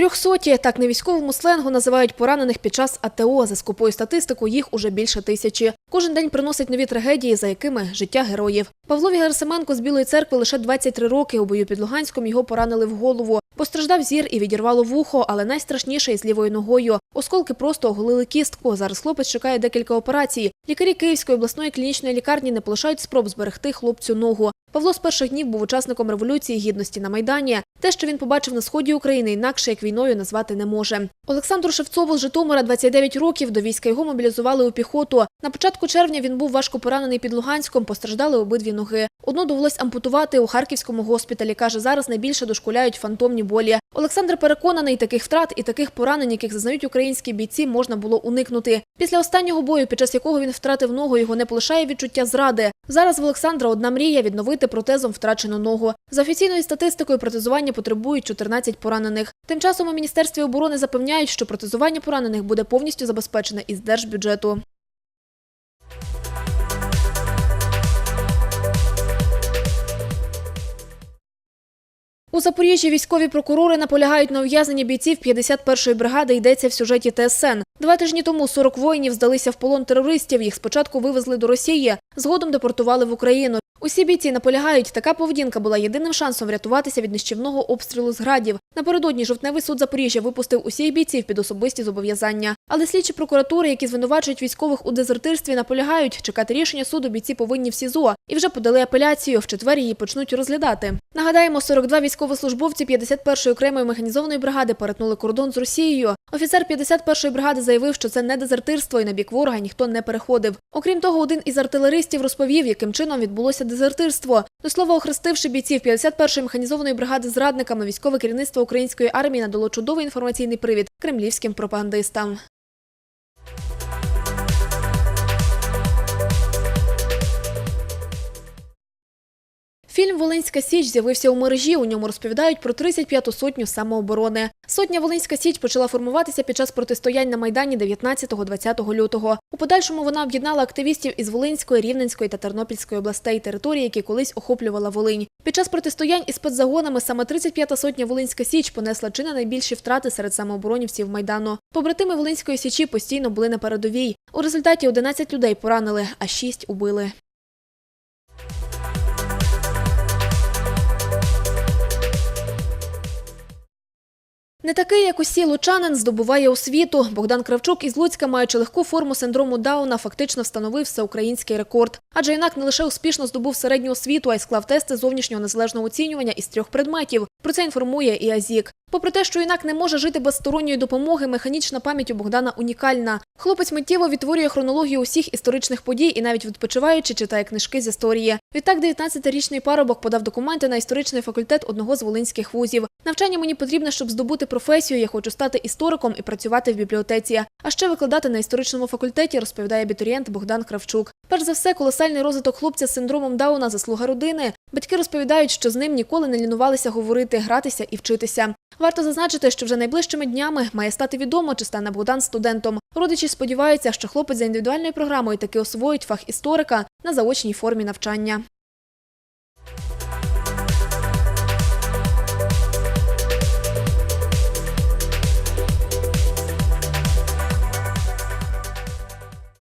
Трьохсоті, так на військовому сленгу називають поранених під час АТО. За скупою статистикою їх уже більше тисячі. Кожен день приносить нові трагедії, за якими життя героїв. Павлові Герасименко з Білої церкви лише 23 роки. У бою під Луганськом його поранили в голову. Постраждав зір і відірвало вухо, але найстрашніше із лівою ногою. Осколки просто оголили кістку. Зараз хлопець чекає декілька операцій. Лікарі Київської обласної клінічної лікарні не полишають спроб зберегти хлопцю ногу. Павло з перших днів був учасником революції гідності на майдані. Те, що він побачив на сході України, інакше як війною назвати не може. Олександру Шевцову з Житомира 29 років. До війська його мобілізували у піхоту. На початку червня він був важко поранений під Луганськом. Постраждали обидві ноги. Одну довелось ампутувати у харківському госпіталі. каже, зараз найбільше дошкуляють фантомні болі. Олександр переконаний, таких втрат і таких поранень, яких зазнають українські бійці, можна було уникнути. Після останнього бою, під час якого він втратив ногу, його не полишає відчуття зради. Зараз в Олександра одна мрія відновити протезом втрачену ногу. За офіційною статистикою, протезування потребують 14 поранених. Тим часом у міністерстві оборони запевняють, що протезування поранених буде повністю забезпечене із держбюджету. У Запоріжжі військові прокурори наполягають на ув'язненні бійців 51-ї бригади. Йдеться в сюжеті ТСН. Два тижні тому 40 воїнів здалися в полон терористів. Їх спочатку вивезли до Росії, згодом депортували в Україну. Усі бійці наполягають, така поведінка була єдиним шансом врятуватися від нищівного обстрілу з градів. Напередодні жовтневий суд Запоріжжя випустив усіх бійців під особисті зобов'язання. Але слідчі прокуратури, які звинувачують військових у дезертирстві, наполягають, чекати рішення суду бійці повинні в СІЗО і вже подали апеляцію. В четвер її почнуть розглядати. Нагадаємо, 42 військовослужбовці 51-ї окремої механізованої бригади перетнули кордон з Росією. Офіцер 51-ї бригади заявив, що це не дезертирство і на бік ворога ніхто не переходив. Окрім того, один із артилеристів розповів, яким чином відбулося дезертирство. До слова, охрестивши бійців 51-ї механізованої бригади зрадниками, військове керівництво української армії надало чудовий інформаційний привід кремлівським пропагандистам. Фільм Волинська Січ з'явився у мережі. У ньому розповідають про 35-ту сотню самооборони. Сотня Волинська Січ почала формуватися під час протистоянь на Майдані 19-20 лютого. У подальшому вона об'єднала активістів із Волинської, Рівненської та Тернопільської областей, території, які колись охоплювала Волинь. Під час протистоянь із спецзагонами саме 35-та сотня Волинська Січ понесла чи не найбільші втрати серед самооборонівців Майдану. Побратими Волинської Січі постійно були на передовій. У результаті 11 людей поранили, а 6 убили. Не такий, як усі лучанин, здобуває освіту. Богдан Кравчук із Луцька, маючи легку форму синдрому Дауна, фактично встановив всеукраїнський рекорд. Адже юнак не лише успішно здобув середню освіту, а й склав тести зовнішнього незалежного оцінювання із трьох предметів. Про це інформує і Азік. Попри те, що юнак не може жити без сторонньої допомоги, механічна пам'ять у Богдана унікальна. Хлопець миттєво відтворює хронологію усіх історичних подій і навіть відпочиваючи читає книжки з історії. Відтак 19-річний парубок подав документи на історичний факультет одного з волинських вузів. Навчання мені потрібне, щоб здобути професію. Я хочу стати істориком і працювати в бібліотеці. А ще викладати на історичному факультеті, розповідає абітурієнт Богдан Кравчук. Перш за все, колосальний розвиток хлопця з синдромом Дауна заслуга родини. Батьки розповідають, що з ним ніколи не лінувалися говорити, гратися і вчитися. Варто зазначити, що вже найближчими днями має стати відомо, чи стане Богдан студентом. Родичі сподіваються, що хлопець за індивідуальною програмою таки освоїть фах історика на заочній формі навчання.